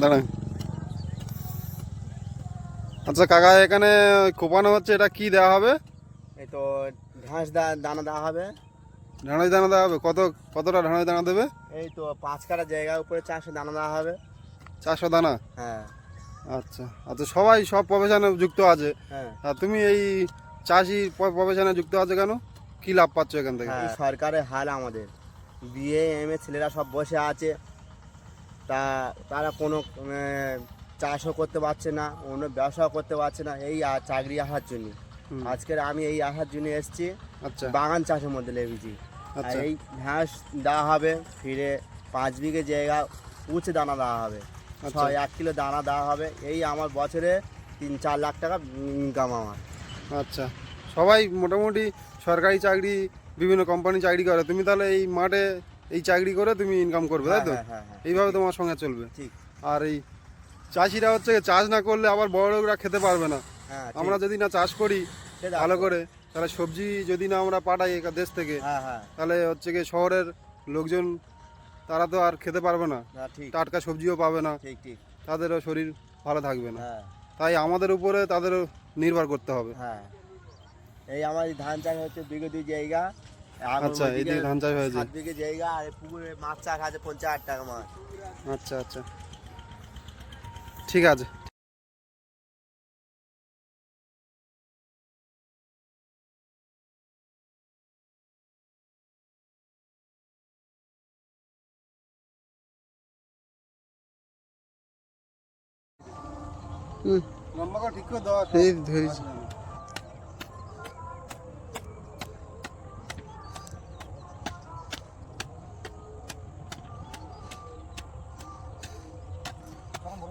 দাঁড়ান। আচ্ছা কাকা এখানে কোপানো হচ্ছে এটা কি দেওয়া হবে? এই তো ঘাস দানা দেওয়া হবে। ঢানাই দানা দেওয়া হবে? কত কতটা ঢানাই দানা দেবে? এই তো পাঁচ কাটা জায়গার উপরে চারশো দানা দেওয়া হবে। চারশো দানা? হ্যাঁ। আচ্ছা। আচ্ছা সবাই সব প্রফেশনে যুক্ত আছে? হ্যাঁ। তুমি এই চাষি প্রফেশনে যুক্ত আছে কেন? কি লাভ পাচ্ছ এখান থেকে? সরকারের হাল আমাদের। বিএ এম এ ছেলেরা সব বসে আছে। তা তারা কোনো চাষও করতে পারছে না অন্য ব্যবসাও করতে পারছে না এই চাকরি আসার জন্য। আজকের আমি এই আসার জন্য এসেছি। আচ্ছা। বাগান চাষের মধ্যে লেগেছি আর আচ্ছা। এই ঘাস দেওয়া হবে ফিরে পাঁচ বিঘে জায়গা উঁচে দানা দেওয়া হবে। আচ্ছা। ছয় এক কিলো দানা দেওয়া হবে। এই আমার বছরে তিন চার লাখ টাকা ইনকাম আমার। আচ্ছা। সবাই মোটামুটি সরকারি চাকরি বিভিন্ন কোম্পানি চাকরি করে। তুমি তাহলে এই মাঠে এই চাকরি করে তুমি ইনকাম করবে তাই তো? হ্যাঁ হ্যাঁ হ্যাঁ এইভাবে তোমার সঙ্গে চলবে। আর এই চাষিরা হচ্ছে চাষ না করলে আবার বড় লোকরা খেতে পারবে না। আমরা যদি না চাষ করি ভালো করে তাহলে সবজি যদি না আমরা পাঠাই দেশ থেকে তাহলে হচ্ছে কি শহরের লোকজন তারা তো আর খেতে পারবে না। টাটকা সবজিও পাবে না। তাদেরও শরীর ভালো থাকবে না। তাই আমাদের উপরে তাদেরও নির্ভর করতে হবে। হ্যাঁ। এই আমার ধান চাষ হচ্ছে দুই জায়গা। আচ্ছা এইদিকে ধান চাষ হয়েছে। সাত বিঘে জায়গা আর পুকুরে মাছ চাষ আছে পঞ্চাশ হাজার টাকা মাছ। আচ্ছা আচ্ছা। ঠিক আছে। লম্বা করে ঠিক করে দেওয়া এই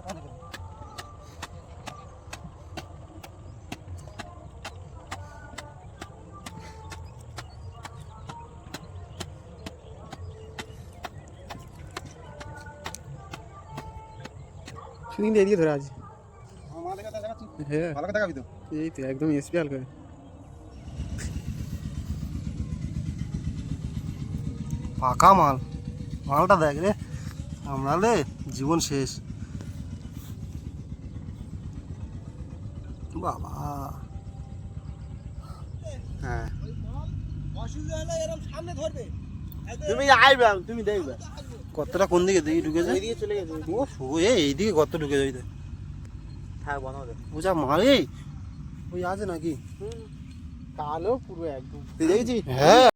ধরেছি সেদিন এদিকে ধরে আছি হ্যাঁ ভালো করে দেখাবি তো এই তো একদম স্পেশাল করে পাকা মাল মালটা দেখ রে আমরালে জীবন শেষ বাবা। হ্যাঁ। তুমি আইবে তুমি দেখবে। কতটা কোন দিকে? দিকে ঢুকে ওইদিকে চলে গেছে। ও শুয়ে এই এইদিকে কত ঢুকে যাবি দেখ। হ্যাঁ বানাও বুঝা ও যা মাল এই ওই আছে নাকি? কালো পুরো একদম। দেখেছি হ্যাঁ।